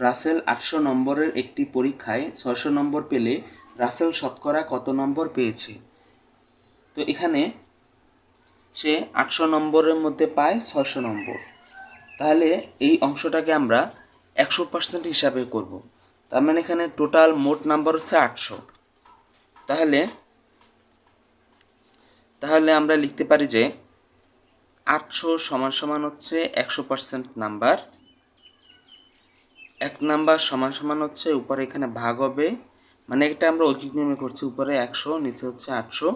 রাসেল আটশো নম্বরের একটি পরীক্ষায় ছয়শো নম্বর পেলে রাসেল শতকরা কত নম্বর পেয়েছে? তো এখানে সে আটশো নম্বরের মধ্যে পায় ছয়শো নম্বর। তাহলে এই অংশটাকে আমরা একশো পার্সেন্ট হিসাবে করব। তার মানে এখানে টোটাল মোট নাম্বার হচ্ছে আটশো। তাহলে তাহলে আমরা লিখতে পারি যে আটশো সমান সমান হচ্ছে একশো পার্সেন্ট নাম্বার। এক নাম্বার সমান সমান হচ্ছে উপরে এখানে ভাগ হবে। মানে এটা আমরা ঐকিক নিয়মে করছি, উপরে একশো, নিচে হচ্ছে আটশো।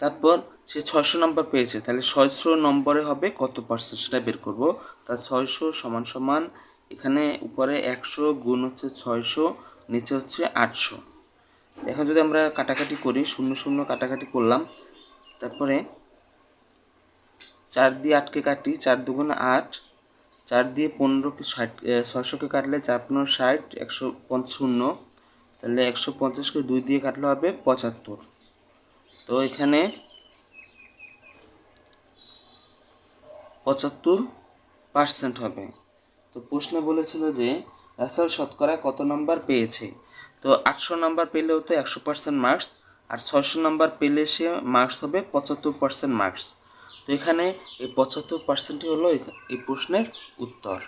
তারপর সে ছয়শো নম্বর পেয়েছে, তাহলে ছয়শো নম্বরে হবে কত পার্সেন্ট সেটা বের করব। তা ছয়শো সমান সমান এখানে উপরে একশো গুণ হচ্ছে ছয়শো, নিচে হচ্ছে আটশো। এখন যদি আমরা কাটাকাটি করি, শূন্য শূন্য কাটাকাটি করলাম, তারপরে চার দিয়ে আটকে কাটি, চার দুগুণে আট চার দিয়ে পনেরোকে ষাট ছয়শোকে কাটলে চার পনেরো ষাট, একশো শূন্য। তাহলে একশো পঞ্চাশকে দুই দিয়ে কাটলে হবে পঁচাত্তর। তো এখানে পঁচাত্তর পার্সেন্ট হবে। তো প্রশ্নে বলেছিল যে রাসেল শতকরা কত নাম্বার পেয়েছে? তো আটশো নাম্বার পেলেও তো একশো পার্সেন্ট মার্কস আর ছয়শো নাম্বার পেলে সে মার্কস হবে পঁচাত্তর পার্সেন্ট মার্কস তো এখানে এই পঁচাত্তর পার্সেন্টই হলো এই প্রশ্নের উত্তর।